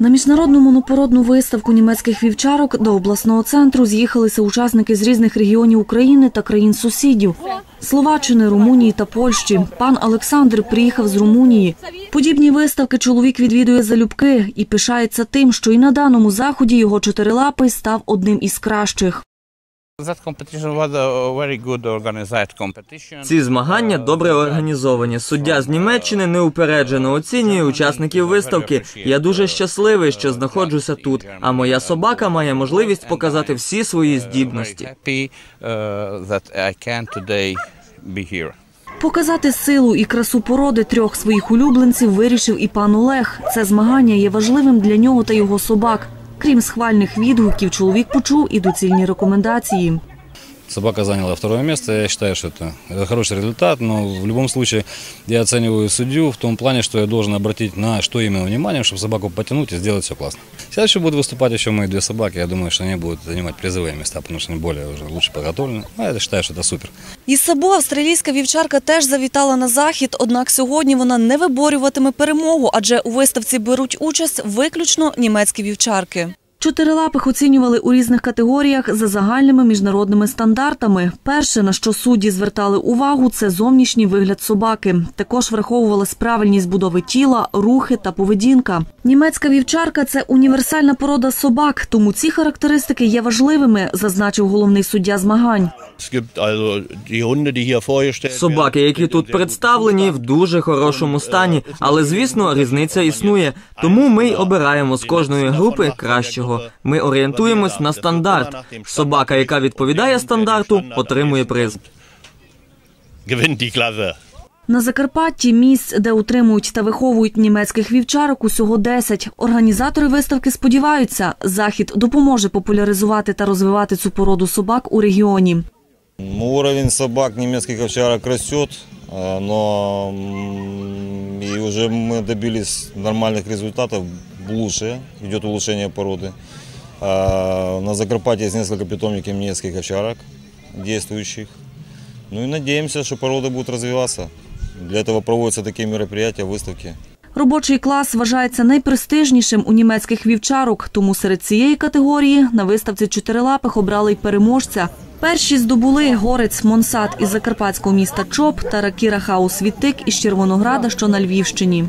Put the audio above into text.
На міжнародну монопородну виставку німецьких вівчарок до обласного центру з'їхалися учасники з різних регіонів України та країн-сусідів – Словаччини, Румунії та Польщі. Пан Олександр приїхав з Румунії. Подібні виставки чоловік відвідує залюбки і пишається тим, що і на даному заході його чотирилапий став одним із кращих. Ці змагання добре організовані. Суддя з Німеччини неупереджено оцінює учасників виставки. Я дуже щасливий, що знаходжуся тут. А моя собака має можливість показати всі свої здібності. Happy uh. Показати силу і красу породи трьох своїх улюбленців вирішив і пан Олег. Це змагання є важливим для нього та його собак. Крім схвальних відгуків, чоловік почув і доцільні рекомендації. Собака заняла второе место. Я считаю, что это, это хороший результат, но в любом случае я оцениваю судью в том плане, что я должен обратить на что именно внимание, чтобы собаку потянуть и сделать все классно. Сейчас еще будут выступать еще мои две собаки. Я думаю, что они будут занимать призовые места, потому что они более уже лучше подготовлены. А я считаю, что это супер. Із Сабо австралійська вівчарка теж завітала на захід, однак сьогодні вона не виборюватиме перемогу, адже у виставці беруть участь виключно німецькі вівчарки. Чотирилапих оцінювали у різних категоріях за загальними міжнародними стандартами. Перше, на що судді звертали увагу, це зовнішній вигляд собаки. Також враховувалась правильність будови тіла, рухи та поведінка. Німецька вівчарка це універсальна порода собак, тому ці характеристики є важливими, зазначив головний суддя змагань. Собаки, які тут представлені, в дуже хорошому стані, але звісно, різниця існує. Тому ми й обираємо з кожної групи кращого Ми орієнтуємось на стандарт. Собака, яка відповідає стандарту, отримує приз. gewinnt die Klasse. На Закарпатті місць, де утримують та виховують німецьких вівчарок, усього 10. Організатори виставки сподіваються, захід допоможе популяризувати та розвивати цю породу собак у регіоні. Ну, Уровень собак немецких овчарок растет, э, но м, и уже мы добились нормальных результатов, лучше, идет улучшение породы. А, На Закарпатье есть несколько питомников немецких овчарок действующих. Ну и надеемся, что порода будет развиваться. Для этого проводятся такие мероприятия, выставки. Робочий клас вважається найпрестижнішим у німецьких вівчарок, тому серед цієї категорії на виставці чотирилапих обрали й переможця. Перші здобули горець Монсад із закарпатського міста Чоп та Ракіра Хаус Вітик із Червонограда, що на Львівщині.